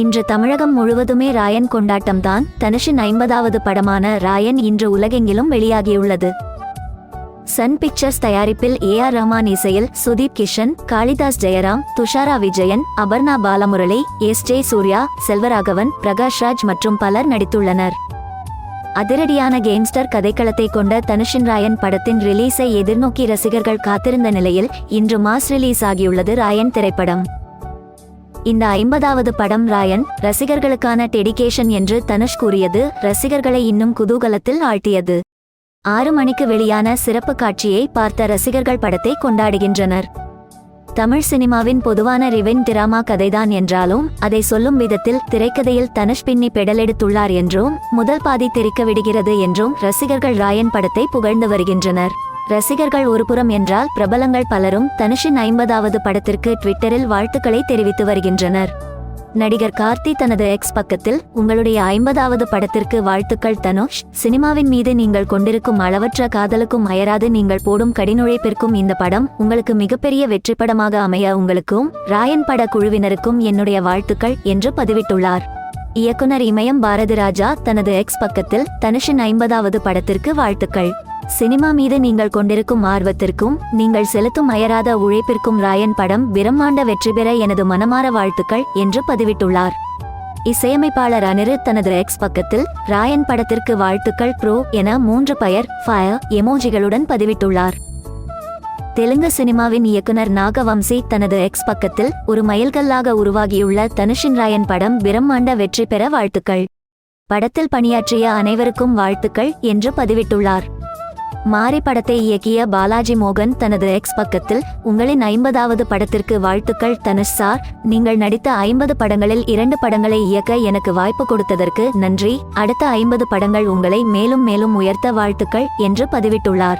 இன்று தமிழகம் முழுவதுமே ராயன் கொண்டாட்டம்தான் தனுஷின் ஐம்பதாவது படமான ராயன் இன்று உலகெங்கிலும் வெளியாகியுள்ளது. சன் பிக்சர்ஸ் தயாரிப்பில் ஏ ஆர் ரஹ்மான் இசையில் சுதீப் கிஷன் காளிதாஸ் ஜெயராம் துஷாரா விஜயன் அபர்ணா பாலமுரளி எஸ் ஜே சூர்யா செல்வராகவன் பிரகாஷ் ராஜ் மற்றும் பலர் நடித்துள்ளனர். அதிரடியான கேங்ஸ்டர் கதைக்களத்தை கொண்ட தனுஷின் ராயன் படத்தின் ரிலீஸை எதிர்நோக்கி ரசிகர்கள் காத்திருந்த நிலையில் இன்று மாஸ் ரிலீஸ் ஆகியுள்ளது ராயன் திரைப்படம். இந்த ஐம்பதாவது படம் ராயன் ரசிகர்களுக்கான டெடிகேஷன் என்று தனுஷ் கூறியது ரசிகர்களை இன்னும் குதூகலத்தில் ஆழ்த்தியது. ஆறு மணிக்கு வெளியான சிறப்பு காட்சியை பார்த்த ரசிகர்கள் படத்தை கொண்டாடுகின்றனர். தமிழ் சினிமாவின் பொதுவான ரிவென் டிராமா கதைதான் என்றாலும் அதை சொல்லும் விதத்தில் திரைக்கதையில் தனுஷ் பின்னி பெடலெடுத்துள்ளார் என்றும் முதல் பாதி தெரிக்க விடுகிறது என்றும் ரசிகர்கள் ராயன் படத்தை புகழ்ந்து வருகின்றனர். ரசிகர்கள் ஒருபுறம் என்றால் பிரபலங்கள் பலரும் தனுஷின் ஐம்பதாவது படத்திற்கு ட்விட்டரில் வாழ்த்துக்களை தெரிவித்து வருகின்றனர். நடிகர் கார்த்தி தனது எக்ஸ் பக்கத்தில் உங்களுடைய ஐம்பதாவது படத்திற்கு வாழ்த்துக்கள் தனுஷ். சினிமாவின் மீது நீங்கள் கொண்டிருக்கும் அளவற்ற காதலுக்கும் அயராது நீங்கள் போடும் கடினுழைப்பிற்கும் இந்த படம் உங்களுக்கு மிகப்பெரிய வெற்றி படமாக அமைய உங்களுக்கும் ராயன் பட குழுவினருக்கும் என்னுடைய வாழ்த்துக்கள் என்று பதிவிட்டுள்ளார். இயக்குனர் இமயம் பாரதிராஜா தனது எக்ஸ் பக்கத்தில் தனுஷின் ஐம்பதாவது படத்திற்கு வாழ்த்துக்கள். சினிமா மீது நீங்கள் கொண்டிருக்கும் ஆர்வத்திற்கும் நீங்கள் செலுத்தும் அயராத உழைப்பிற்கும் ராயன் படம் பிரம்மாண்ட வெற்றி பெற எனது மனமார வாழ்த்துக்கள் என்று பதிவிட்டுள்ளார். இசையமைப்பாளர் அனிருத் தனது எக்ஸ் பக்கத்தில் ராயன் படத்திற்கு வாழ்த்துக்கள் ப்ரோ என மூன்று பெயர் ஃபயர் எமோஜிகளுடன் பதிவிட்டுள்ளார். தெலுங்கு சினிமாவின் இயக்குனர் நாகவம்சி தனது எக்ஸ் பக்கத்தில் ஒரு மைல்கல்லாக உருவாகியுள்ள தனுஷின் ராயன் படம் பிரம்மாண்ட வெற்றி பெற வாழ்த்துக்கள். படத்தில் பணியாற்றிய அனைவருக்கும் வாழ்த்துக்கள் என்று பதிவிட்டுள்ளார். மாரி படத்தை இயக்கிய பாலாஜி மோகன் தனது எக்ஸ் பக்கத்தில் உங்களின் ஐம்பதாவது படத்திற்கு வாழ்த்துக்கள் தனுஷ் சார். நீங்கள் நடித்த ஐம்பது படங்களில் இரண்டு படங்களை இயக்க எனக்கு வாய்ப்பு கொடுத்ததற்கு நன்றி. அடுத்த ஐம்பது படங்கள் உங்களை மேலும் மேலும் உயர்த்த வாழ்த்துக்கள் என்று பதிவிட்டுள்ளார்.